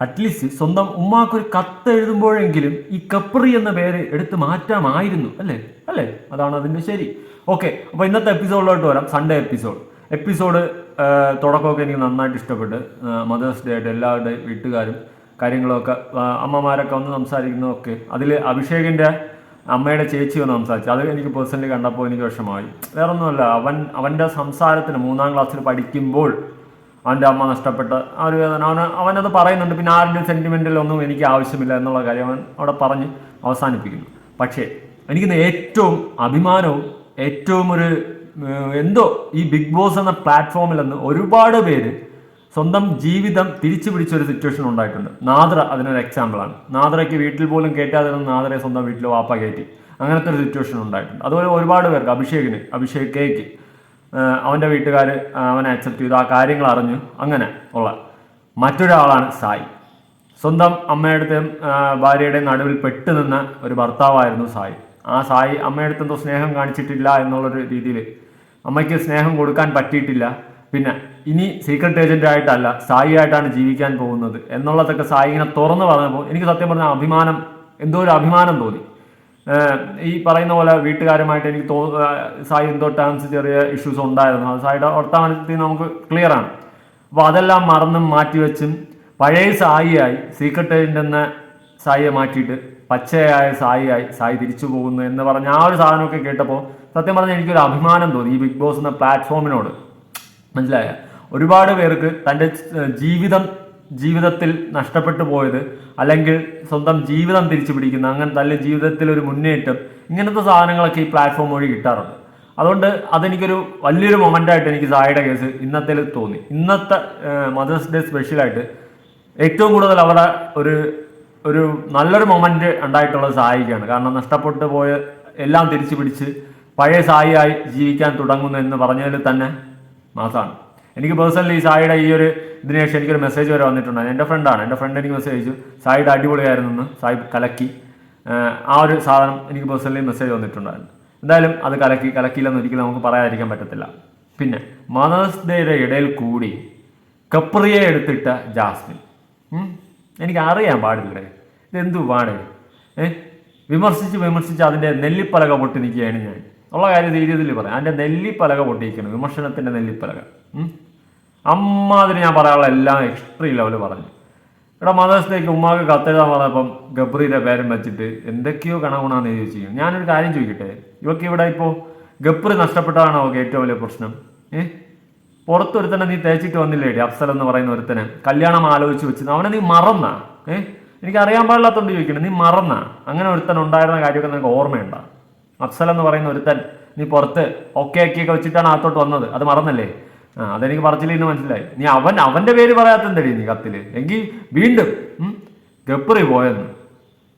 At least സ്വന്തം ഉമ്മാക്കൊരു കത്ത് എഴുതുമ്പോഴെങ്കിലും ഈ കപ്രി എന്ന പേര് എടുത്ത് മാറ്റാമായിരുന്നു അല്ലേ? അല്ലേ? അതാണ് അതിന്റെ ശരി. ഓക്കെ അപ്പോൾ ഇന്നത്തെ എപ്പിസോഡിലോട്ട് വരാം. സൺഡേ എപ്പിസോഡ് എപ്പിസോഡ് തുടക്കമൊക്കെ എനിക്ക് നന്നായിട്ട് ഇഷ്ടപ്പെട്ട്. മദേഴ്സ് ഡേ ആയിട്ട് എല്ലാവരുടെ വീട്ടുകാരും കാര്യങ്ങളൊക്കെ അമ്മമാരൊക്കെ വന്ന് സംസാരിക്കുന്നതൊക്കെ. അതിൽ അഭിഷേകിന്റെ അമ്മയുടെ ചേച്ചി വന്ന് സംസാരിച്ചു. അത് എനിക്ക് പേഴ്സണലി കണ്ടപ്പോൾ എനിക്ക് വിഷമമായി. വേറൊന്നുമല്ല അവൻ അവന്റെ സംസാരത്തിന് മൂന്നാം ക്ലാസ്സിൽ പഠിക്കുമ്പോൾ അവന്റെ അമ്മ നഷ്ടപ്പെട്ട ആ ഒരു വേദന. അവന് അവനത് പറയുന്നുണ്ട് പിന്നെ ആരുടെ സെന്റിമെന്റിലൊന്നും എനിക്ക് ആവശ്യമില്ല എന്നുള്ള കാര്യം അവൻ അവിടെ പറഞ്ഞ് അവസാനിപ്പിക്കുന്നു. പക്ഷേ എനിക്കിന്ന് ഏറ്റവും അഭിമാനവും ഏറ്റവും ഒരു എന്തോ ഈ ബിഗ് ബോസ് എന്ന പ്ലാറ്റ്ഫോമിൽ നിന്ന് ഒരുപാട് പേര് സ്വന്തം ജീവിതം തിരിച്ചു പിടിച്ചൊരു സിറ്റുവേഷൻ ഉണ്ടായിട്ടുണ്ട്. നാദ്ര അതിനൊരു എക്സാമ്പിളാണ് നാദ്രയ്ക്ക് വീട്ടിൽ പോലും കയറ്റാതെ ഇരുന്ന നാദ്രയെ സ്വന്തം വീട്ടിൽ വാപ്പ കയറ്റി. അങ്ങനത്തെ ഒരു സിറ്റുവേഷൻ ഉണ്ടായിട്ടുണ്ട്. അതുപോലെ ഒരുപാട് പേർക്ക് അഭിഷേകിന് അഭിഷേക് കേക്ക് അവന്റെ വീട്ടുകാർ അവനെ അക്സെപ്റ്റ് ചെയ്തു. ആ കാര്യങ്ങൾ അറിഞ്ഞു അങ്ങനെ ഉള്ള മറ്റൊരാളാണ് സായി. സ്വന്തം അമ്മയുടെയും ഭാര്യയുടെയും നടുവിൽ പെട്ടുനിന്ന ഒരു ഭർത്താവായിരുന്നു സായി. ആ സായി അമ്മയടുത്ത് എന്തോ സ്നേഹം കാണിച്ചിട്ടില്ല എന്നുള്ളൊരു രീതിയിൽ അമ്മയ്ക്ക് സ്നേഹം കൊടുക്കാൻ പറ്റിയിട്ടില്ല. പിന്നെ ഇനി സീക്രട്ട് ഏജന്റ് ആയിട്ടല്ല സായി ആയിട്ടാണ് ജീവിക്കാൻ പോകുന്നത് എന്നുള്ളതൊക്കെ സായി ഇങ്ങനെ തുറന്നു പറഞ്ഞപ്പോൾ എനിക്ക് സത്യം പറഞ്ഞാൽ അഭിമാനം എന്തോ ഒരു അഭിമാനം തോന്നി. ഈ പറയുന്ന പോലെ വീട്ടുകാരുമായിട്ട് എനിക്ക് തോ സായി എന്തോ ടേംസ് ചെറിയ ഇഷ്യൂസ് ഉണ്ടായിരുന്നു. അത് സായിയുടെ വർത്തമാനത്തിൽ നമുക്ക് ക്ലിയർ ആണ്. അപ്പോൾ അതെല്ലാം മറന്നും മാറ്റിവെച്ചും പഴയ സായിയായി സീക്രട്ട് എന്ന സായിയെ മാറ്റിയിട്ട് പച്ചയായ സായിയായി സായി തിരിച്ചു പോകുന്നു എന്ന് പറഞ്ഞ ആ ഒരു സാധനമൊക്കെ കേട്ടപ്പോൾ സത്യം പറഞ്ഞാൽ എനിക്കൊരു അഭിമാനം തോന്നി ഈ ബിഗ് ബോസ് എന്ന പ്ലാറ്റ്ഫോമിനോട് മനസ്സിലായ? ഒരുപാട് പേർക്ക് തന്റെ ജീവിതം ജീവിതത്തിൽ നഷ്ടപ്പെട്ടു പോയത് അല്ലെങ്കിൽ സ്വന്തം ജീവിതം തിരിച്ചു പിടിക്കുന്ന അങ്ങനെ തന്റെ ജീവിതത്തിൽ ഒരു മുന്നേറ്റം ഇങ്ങനത്തെ സാധനങ്ങളൊക്കെ ഈ പ്ലാറ്റ്ഫോം വഴി കിട്ടാറുണ്ട്. അതുകൊണ്ട് അതെനിക്കൊരു വലിയൊരു മൊമെന്റായിട്ട് എനിക്ക് സായിയുടെ കേസ് ഇന്നത്തേൽ തോന്നി. ഇന്നത്തെ മദേഴ്സ് ഡേ സ്പെഷ്യലായിട്ട് ഏറ്റവും കൂടുതൽ അവിടെ ഒരു ഒരു നല്ലൊരു മൊമെന്റ് ഉണ്ടായിട്ടുള്ളത് സായിക്കാണ്. കാരണം നഷ്ടപ്പെട്ടു പോയ എല്ലാം തിരിച്ചു പിടിച്ച് പഴയ സായിയായി ജീവിക്കാൻ തുടങ്ങുന്നു എന്ന് പറഞ്ഞതിൽ തന്നെ മാസമാണ് എനിക്ക് പേഴ്സണലി സായിയുടെ ഈ ഒരു ഇതിന് ശേഷം എനിക്കൊരു മെസ്സേജ് വരെ വന്നിട്ടുണ്ട് എന്റെ ഫ്രണ്ടാണ് എന്റെ ഫ്രണ്ട് എനിക്ക് മെസ്സേജ് അയച്ചു. സായിയുടെ അടിപൊളിയായിരുന്നു എന്ന് സായി കലക്കി. ആ ഒരു സാധനം എനിക്ക് പേഴ്സണലി മെസ്സേജ് വന്നിട്ടുണ്ടായിരുന്നു. എന്തായാലും അത് കലക്കി കലക്കിയില്ലെന്ന് ഒരിക്കലും നമുക്ക് പറയാതിരിക്കാൻ പറ്റത്തില്ല. പിന്നെ മദേഴ്സ് ഡേയുടെ ഇടയിൽ കൂടി കപ്രിയെ എടുത്തിട്ട ജാസ്മിൻ. എനിക്ക് അറിയാൻ പാടില്ലേ ഇതെന്തു പാട്? ഏ? വിമർശിച്ച് വിമർശിച്ച് അതിന്റെ നെല്ലിപ്പലക പൊട്ടി നിൽക്കുകയാണ് ഞാൻ. ഉള്ള കാര്യം രീതിയിൽ പറയാം. അതിന്റെ നെല്ലിപ്പലക പൊട്ടിയിരിക്കണം വിമർശനത്തിന്റെ നെല്ലിപ്പലക. അമ്മാതിരി ഞാൻ പറയാനുള്ള എല്ലാം എക്സ്ട്രീ ലെവൽ പറഞ്ഞു. ഇവിടെ മദേഴ്സ് ഡേക്ക് ഉമ്മാക്ക് കത്തെഴുതാൻ പറഞ്ഞപ്പം ഗബ്രിയുടെ പേരും വെച്ചിട്ട് എന്തൊക്കെയോ കണകുണാന്ന് ചോദിച്ചു. ഞാനൊരു കാര്യം ചോദിക്കട്ടെ? ഇവക്ക് ഇവിടെ ഇപ്പോൾ ഗബ്രി നഷ്ടപ്പെട്ടതാണോ ഏറ്റവും വലിയ പ്രശ്നം? ഏഹ് പുറത്തൊരുത്തനെ നീ തേച്ചിട്ട് വന്നില്ലേടി അഫ്സൽ എന്ന് പറയുന്ന ഒരുത്തനെ. കല്യാണം ആലോചിച്ച് വെച്ച് അവനെ നീ മറന്ന? ഏഹ് എനിക്ക് അറിയാൻ പാടില്ലാത്തോണ്ട് ചോദിക്കണം നീ മറന്ന? അങ്ങനെ ഒരുത്തൻ ഉണ്ടായിരുന്ന കാര്യമൊക്കെ നിനക്ക് ഓർമ്മയുണ്ടോ? അഫ്സൽ എന്ന് പറയുന്ന ഒരുത്തൻ നീ പുറത്ത് ഒക്കെ ആക്കിയൊക്കെ വെച്ചിട്ടാണ് അകത്തോട്ട് വന്നത്. അത് മറന്നല്ലേ? ആ അതെനിക്ക് പറച്ചില്ലെന്ന് മനസ്സിലായി. നീ അവൻ അവന്റെ പേര് പറയാത്തണ്ടടി നീ കത്തിൽ? എങ്കിൽ വീണ്ടും ഗപ്പറി പോയെന്ന്.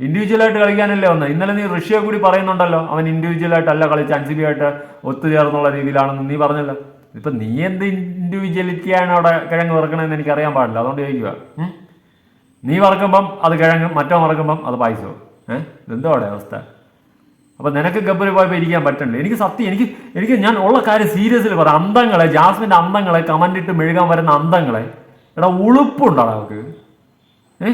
ഇൻഡിവിജ്വലായിട്ട് കളിക്കാനല്ലേ വന്നത് ഇന്നലെ നീ ഋഷിയെ കൂടി പറയുന്നുണ്ടല്ലോ. അവൻ ഇൻഡിവിജ്വലായിട്ടല്ല കളിച്ച് അൻസിബി ആയിട്ട് ഒത്തുചേർന്നുള്ള രീതിയിലാണെന്ന് നീ പറഞ്ഞല്ലോ. ഇപ്പൊ നീ എന്ത് ഇൻഡിവിജ്വലിറ്റിയാണ് അവിടെ കിഴങ്ങ് വറുക്കണമെന്ന് എനിക്ക് അറിയാൻ പാടില്ല. അതുകൊണ്ട് ചോദിക്കുക നീ വറക്കുമ്പം അത് കിഴങ്ങും മറ്റോ വറക്കുമ്പം അത് പായസവും. ഏഹ് എന്തോ അവിടെ അവസ്ഥ. അപ്പൊ നിനക്ക് ഗബ്ബറി പോയപ്പോൾ ഇരിക്കാൻ പറ്റണ്ടേ എനിക്ക് സത്യം എനിക്ക് എനിക്ക് ഞാൻ ഉള്ള കാര്യം സീരിയസിൽ പറയാം അന്തങ്ങളെ ജാസ്മിന്റെ അന്തങ്ങളെ കമന്റ് ഇട്ട് മെഴുകാൻ വരുന്ന അന്തങ്ങളെ. എടാ ഉളുപ്പുണ്ടോടാ അവർക്ക് ഏ?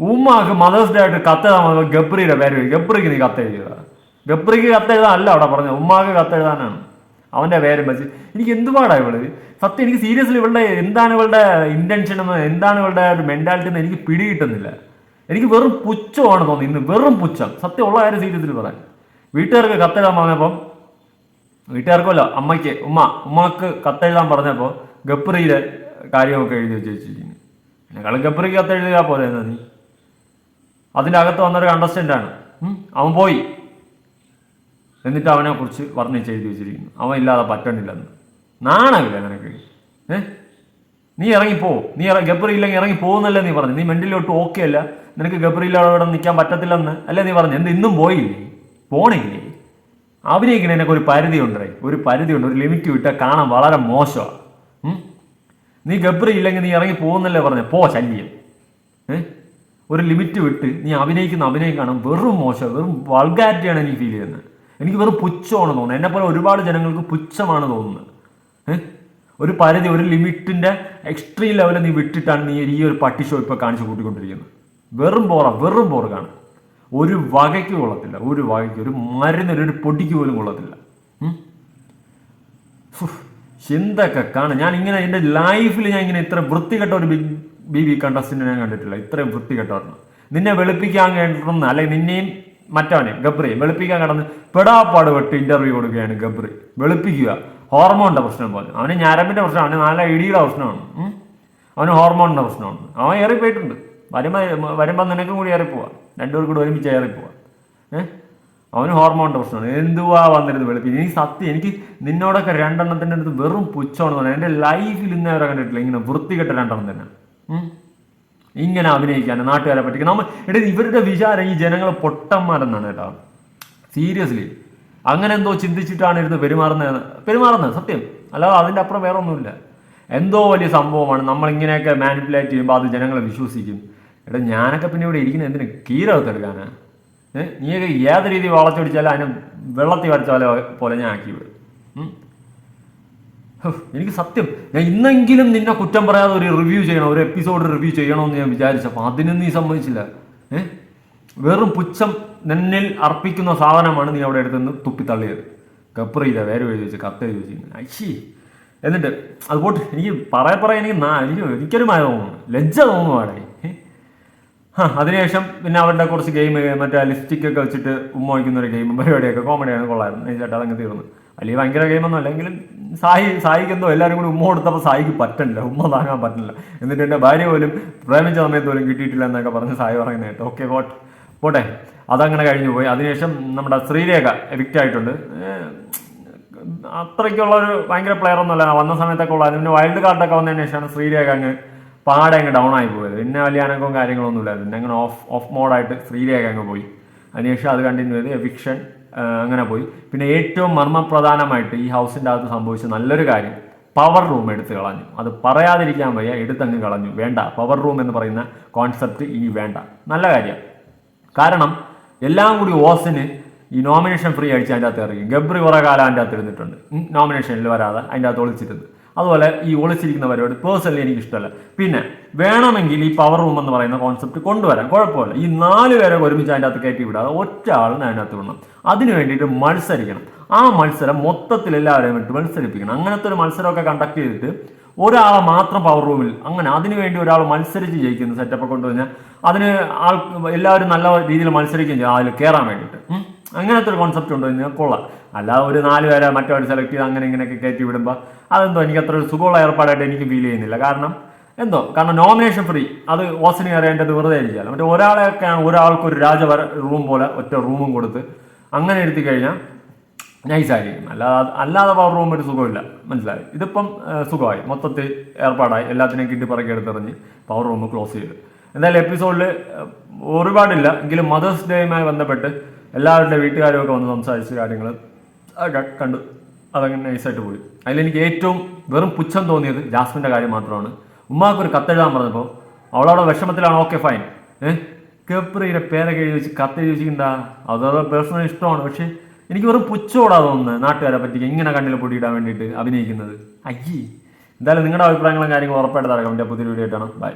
ഉമ്മാക്ക് മദേഴ്സ് ഡേ ആയിട്ട് വന്നപ്പോൾ ഗബ്രിയുടെ പേര്. ഗബ്രിക്ക് നീ കത്തെഴുതിയതാ ഗബ്രിക്ക് കത്തെഴുതാൻ അല്ല അവിടെ പറഞ്ഞത്. ഉമ്മാക്ക് കത്തെഴുതാനാണ് അവന്റെ പേരും വെച്ച്. എനിക്ക് എന്തുപാടാ ഇവൾ? സത്യം എനിക്ക് സീരിയസ്ലി ഇവളുടെ എന്താണ് ഇവളുടെ ഇന്റൻഷൻ എന്ന് എന്താണ് ഇവളുടെ ഒരു മെന്റാലിറ്റി എന്ന് എനിക്ക് പിടികിട്ടുന്നില്ല എനിക്ക് വെറും പുച്ഛമാണ് തോന്നി ഇന്ന് വെറും പുച്ഛം. സത്യം ഉള്ള കാര്യം സീരിയസിൽ പറയാൻ വീട്ടുകാർക്ക് കത്തെഴുതാൻ പറഞ്ഞപ്പോൾ വീട്ടുകാർക്കുമല്ല അമ്മയ്ക്ക് ഉമ്മ ഉമ്മക്ക് കത്തെഴുതാൻ പറഞ്ഞപ്പോൾ ഗപ്രിയിലെ കാര്യമൊക്കെ എഴുതി വെച്ച് വെച്ചിരിക്കുന്നു. എന്നെക്കാളും ഗപ്രിക്ക് കത്തെഴുതുക പോലെ എന്നാ നീ? അതിന്റെ അകത്ത് വന്നൊരു കണ്ടസ്റ്റന്റ് ആണ്. അവൻ പോയി. എന്നിട്ട് അവനെ കുറിച്ച് വർണിച്ച് എഴുതി വെച്ചിരിക്കുന്നു. അവൻ ഇല്ലാതെ പറ്റണില്ലെന്ന്. നാണമില്ല നിനക്ക് ഏ? നീ ഇറങ്ങിപ്പോ. നീ ഇറ ഗബ്രി ഇല്ലെങ്കിൽ ഇറങ്ങി പോകുന്നല്ലേ നീ പറഞ്ഞു. നീ മെന്റലിലോട്ട് ഓക്കെ അല്ല. നിനക്ക് ഗബ്രിയിലോടെ നിൽക്കാൻ പറ്റത്തില്ലെന്ന് അല്ലേ നീ പറഞ്ഞു? എന്ത് ഇന്നും പോയില്ലേ? പോണില്ലേ? അഭിനയിക്കണതിനൊക്കെ ഒരു പരിധി ഉണ്ടേ ഒരു പരിധി ഉണ്ട് ഒരു ലിമിറ്റ് വിട്ടാൽ കാണാൻ വളരെ മോശമാണ് നീ ഗബ്രി ഇല്ലെങ്കിൽ നീ ഇറങ്ങി പോകുന്നല്ലേ പറഞ്ഞു? പോ ശല്യം. ഒരു ലിമിറ്റ് വിട്ട് നീ അഭിനയിക്കുന്ന അഭിനയം കാണാൻ വെറും മോശം വെറും വൾഗാരിറ്റിയാണ് എനിക്ക് ഫീൽ ചെയ്യുന്നത്. എനിക്ക് വെറും പുച്ഛമാണ് തോന്നുന്നത്. എന്നെപ്പോലെ ഒരുപാട് ജനങ്ങൾക്ക് പുച്ഛമാണ് തോന്നുന്നത്. ഒരു പരിധി ഒരു ലിമിറ്റിന്റെ എക്സ്ട്രീം ലെവലിൽ നീ വിട്ടിട്ടാണ് നീ ഈ ഒരു പട്ടി ഷോ ഇപ്പൊ കാണിച്ചു കൂട്ടിക്കൊണ്ടിരിക്കുന്നത്. വെറും ബോറ വെറും ബോറ് കാണും ഒരു വകയ്ക്ക് കൊള്ളത്തില്ല ഒരു വകയ്ക്ക് ഒരു മരുന്നിന് ഒരു പൊടിക്ക് പോലും കൊള്ളത്തില്ല. എന്തൊക്കെ കാണും ഞാൻ ഇങ്ങനെ എന്റെ ലൈഫിൽ ഞാൻ ഇങ്ങനെ ഇത്ര വൃത്തികെട്ട ഒരു ബിഗ് ബി ബി കണ്ടസ്റ്റിനെ ഞാൻ കണ്ടിട്ടില്ല. ഇത്രയും വൃത്തികെട്ട ഒരെണ്ണം നിന്നെ വെളുപ്പിക്കാൻ കിടന്ന് അല്ലെങ്കിൽ നിന്നെയും മറ്റവനെ ഗബ്രി വെളുപ്പിക്കാൻ കിടന്ന് പെടാപ്പാട് വെട്ട് ഇന്റർവ്യൂ കൊടുക്കുകയാണ് ഗബ്രി. വെളുപ്പിക്കുക. ഹോർമോണിന്റെ പ്രശ്നം പോലെ. അവന് ഞരമ്പിന്റെ പ്രശ്നം അവന് നല്ല ഇടിയുടെ പ്രശ്നമാണ്. അവന് ഹോർമോണിന്റെ പ്രശ്നമാണ്. അവൻ ഏറിപ്പോയിട്ടുണ്ട്. വരുമ്പോൾ വരുമ്പോൾ നിനക്കും കൂടി ഏറിപ്പോവാ. രണ്ടുപേർ കൂടി ഒരുമിച്ച് ഏറിപ്പോവാ. ഏഹ് അവന് ഹോർമോണിന്റെ പ്രശ്നമാണ്. എന്തുവാ വന്നിരുന്നു വെളുപ്പിന്? ഇനി സത്യം എനിക്ക് നിന്നോടൊക്കെ രണ്ടെണ്ണത്തിന്റെ അടുത്ത് വെറും പുച്ഛമാണ് പറഞ്ഞത് എന്റെ ലൈഫിൽ ഇന്നേ വരെ കണ്ടിട്ടില്ല. ഇങ്ങനെ വൃത്തികെട്ട രണ്ടെണ്ണം തന്നെ. ഇങ്ങനെ അഭിനയിക്കാൻ നാട്ടുകാരെ പറ്റിക്കാൻ. നമ്മൾ ഇവരുടെ വിചാരം ഈ ജനങ്ങൾ പൊട്ടന്മാരെന്നാണ് കേട്ടോ. സീരിയസ്ലി അങ്ങനെ എന്തോ ചിന്തിച്ചിട്ടാണ് ഇരുന്ന് പെരുമാറുന്നത് പെരുമാറുന്നത് സത്യം. അല്ലാതെ അതിന്റെ അപ്പുറം വേറെ ഒന്നുമില്ല. എന്തോ വലിയ സംഭവമാണ്. നമ്മളിങ്ങനെയൊക്കെ മാനിപ്പുലേറ്റ് ചെയ്യുമ്പോൾ അത് ജനങ്ങളെ വിശ്വസിക്കും. എടാ ഞാനൊക്കെ പിന്നെ ഇവിടെ ഇരിക്കുന്നത് എന്തിനു? കീരകത്തെടുക്കാനാ ഏഹ് നീയൊക്കെ ഏത് രീതി വളച്ചൊടിച്ചാലും അതിനെ വെള്ളത്തിൽ വരച്ചാലോ പോലെ ഞാൻ ആക്കി വിടും. എനിക്ക് സത്യം. ഞാൻ ഇന്നെങ്കിലും നിന്നെ കുറ്റം പറയാതെ ഒരു റിവ്യൂ ചെയ്യണം? ഒരു എപ്പിസോഡ് റിവ്യൂ ചെയ്യണമെന്ന് ഞാൻ വിചാരിച്ചപ്പോൾ അതിനും നീ സമ്മതിച്ചില്ല. ഏ? വെറും പുച്ഛം നിന്നിൽ അർപ്പിക്കുന്ന സാധനമാണ് നീ അവിടെ എടുത്തുനിന്ന് തുപ്പിത്തള്ളിയത്. ചെയ്ത വേറെ എഴുതി വെച്ച് കത്ത് എഴുതി വെച്ചിരുന്നു അയ്യേ എന്നിട്ട് അത് പോട്ട് എനിക്ക് പറയാ പറയാൻ എനിക്ക് നാ- എനിക്ക് എനിക്കൊരു മഴ തോന്നുന്നു ലജ്ജ ആ അതിനുശേഷം പിന്നെ അവരുടെ കുറച്ച് ഗെയിം മറ്റേ ലിപ്സ്റ്റിക് ഒക്കെ വെച്ചിട്ട് ഉമ്മ വയ്ക്കുന്ന ഒരു ഗെയിം പരിപാടിയൊക്കെ കോമഡിയാണ് കൊള്ളായിരുന്നു. ചേട്ടാ അതങ്ങ് തീർന്നു. അല്ലെങ്കിൽ ഭയങ്കര ഗെയിമൊന്നും അല്ലെങ്കിലും സായി സായിക്കെന്തോ എല്ലാവരും കൂടി ഉമ്മ കൊടുത്തപ്പോൾ സായിക്ക് പറ്റണില്ല ഉമ്മ താങ്ങാൻ പറ്റില്ല എന്നിട്ട് എന്റെ ഭാര്യ പോലും പ്രേമിച്ച സമയത്ത് പോലും കിട്ടിയിട്ടില്ല എന്നൊക്കെ പറഞ്ഞ് സായി പറയുന്നത് ഓക്കെ പോട്ടെ പോട്ടെ അതങ്ങനെ കഴിഞ്ഞു പോയി. അതിനുശേഷം നമ്മുടെ ശ്രീരേഖ എവിക്റ്റ് ആയിട്ടുണ്ട്. അത്രയ്ക്കുള്ള ഒരു ഭയങ്കര പ്ലെയർ ഒന്നുമല്ല വന്ന സമയത്തൊക്കെ ഉള്ളത് പിന്നെ വൈൽഡ് കാർഡൊക്കെ വന്നതിന് ശേഷമാണ് ശ്രീരേഖ അങ്ങ് പാടെ അങ്ങ് ഡൗൺ ആയി പോയത്. പിന്നെ വലിയ അനക്കവും കാര്യങ്ങളൊന്നും ഇല്ലായിരുന്നു. അങ്ങനെ ഓഫ് ഓഫ് മോഡായിട്ട് ശ്രീരേഖ അങ്ങ് പോയി. അതിനുശേഷം അത് കണ്ടിന്യൂ ചെയ്ത് എവിക്ഷൻ അങ്ങനെ പോയി. പിന്നെ ഏറ്റവും മർമ്മപ്രധാനമായിട്ട് ഈ ഹൗസിന്റെ അകത്ത് സംഭവിച്ച നല്ലൊരു കാര്യം പവർ റൂം എടുത്ത് കളഞ്ഞു. അത് പറയാതിരിക്കാൻ വയ്യ എടുത്തങ്ങ് കളഞ്ഞു. വേണ്ട പവർ റൂം എന്ന് പറയുന്ന കോൺസെപ്റ്റ് ഇനി വേണ്ട. നല്ല കാര്യം. കാരണം എല്ലാം കൂടി ഓസിന് ഈ നോമിനേഷൻ ഫ്രീ അടിച്ച് അതിന്റെ അകത്ത് ഇറങ്ങി. ഗബ്രി കുറേ കാലം അതിന്റെ അകത്ത് ഇരുന്നിട്ടുണ്ട്. നോമിനേഷനിൽ വരാതെ അതിന്റെ അകത്ത് ഒളിച്ചിരുന്നത്. അതുപോലെ ഈ ഒളിച്ചിരിക്കുന്ന പരിപാടി പേഴ്സണലി എനിക്ക് ഇഷ്ടമല്ല പിന്നെ വേണമെങ്കിൽ ഈ പവർ റൂം എന്ന് പറയുന്ന കോൺസെപ്റ്റ് കൊണ്ടുവരാം. കുഴപ്പമില്ല. ഈ നാല് പേരെ ഒരുമിച്ച് അതിന്റെ അകത്ത് കയറ്റി വിടാതെ ഒറ്റ ആളിന് അതിനകത്ത് വിടണം. അതിന് വേണ്ടിയിട്ട് മത്സരിക്കണം. ആ മത്സരം മൊത്തത്തിൽ എല്ലാവരെയും വിട്ട് മത്സരിപ്പിക്കണം. അങ്ങനത്തെ ഒരു മത്സരമൊക്കെ കണ്ടക്ട് ചെയ്തിട്ട് ഒരാളെ മാത്രം പവർ റൂമിൽ അങ്ങനെ അതിനു വേണ്ടി ഒരാൾ മത്സരിച്ച് ജയിക്കുന്ന സെറ്റപ്പ് കൊണ്ടുവന്നാൽ അതിന് ആൾ എല്ലാവരും നല്ല രീതിയിൽ മത്സരിക്കുകയും ചെയ്യും അതിൽ കയറാൻ വേണ്ടിയിട്ട്. അങ്ങനത്തെ ഒരു കോൺസെപ്റ്റ് കൊണ്ടുവന്നാൽ കൊള്ളാം. അല്ലാതെ ഒരു നാല് പേരെ മറ്റവർ സെലക്ട് ചെയ്ത് അങ്ങനെ ഇങ്ങനെയൊക്കെ കയറ്റി വിടുമ്പോൾ അതെന്തോ എനിക്ക് അത്ര ഒരു സുഖമുള്ള ഏർപ്പാടായിട്ട് എനിക്ക് ഫീൽ ചെയ്യുന്നില്ല. കാരണം എന്തോ? കാരണം നോമിനേഷൻ ഫ്രീ അത് ഓസിന് കയറേണ്ടത് വെറുതെ ആയിരിക്കാമല്ലോ മറ്റേ ഒരാളെയൊക്കെയാണ് ഒരാൾക്ക് ഒരു രാജ റൂം പോലെ ഒറ്റ റൂമും കൊടുത്ത് അങ്ങനെ എടുത്തി കഴിഞ്ഞാൽ നൈസായിരിക്കും അല്ലാതെ അല്ലാതെ പവർ റൂം ഒരു സുഖമില്ല. മനസ്സിലായി? ഇതിപ്പം സുഖമായി. മൊത്തത്തിൽ ഏർപ്പാടായി. എല്ലാത്തിനെയും കിട്ടി പറക്കി എടുത്തെറിഞ്ഞ് പവർ റൂം ക്ലോസ് ചെയ്തു. എന്തായാലും എപ്പിസോഡിൽ ഒരുപാടില്ല. എങ്കിലും മദേഴ്സ് ഡേയുമായി ബന്ധപ്പെട്ട് എല്ലാവരുടെ വീട്ടുകാരും ഒക്കെ വന്ന് സംസാരിച്ച കാര്യങ്ങൾ കണ്ടു അതങ്ങനെ നൈസായിട്ട് പോയി. അതിലെനിക്ക് ഏറ്റവും വെറും പുച്ഛം തോന്നിയത് ജാസ്മിന്റെ കാര്യം മാത്രമാണ്. ഉമ്മാക്കൊരു കത്തെഴുതാൻ പറഞ്ഞപ്പോൾ അവളവിടെ വിഷമത്തിലാണ്. ഓക്കെ ഫൈൻ ഏഹ് കേപ്രിയുടെ പേരൊക്കെ എഴുതി വെച്ച് കത്തെഴുതി വെച്ചിട്ടുണ്ടാ? അതോ പേഴ്സണൽ ഇഷ്ടമാണ്. പക്ഷേ എനിക്ക് വെറും പുച്ഛോടാ തോന്നുന്നത് നാട്ടുകാരെ പറ്റി ഇങ്ങനെ കണ്ണിൽ പൊടിയിടാൻ വേണ്ടിയിട്ട് അഭിനയിക്കുന്നത്. അയ്യേ. എന്തായാലും നിങ്ങളുടെ അഭിപ്രായങ്ങളും കാര്യങ്ങളും ഉറപ്പായിട്ട് തരാം എന്റെ പുതിയ വീഡിയോ ആയിട്ടാണ് ബൈ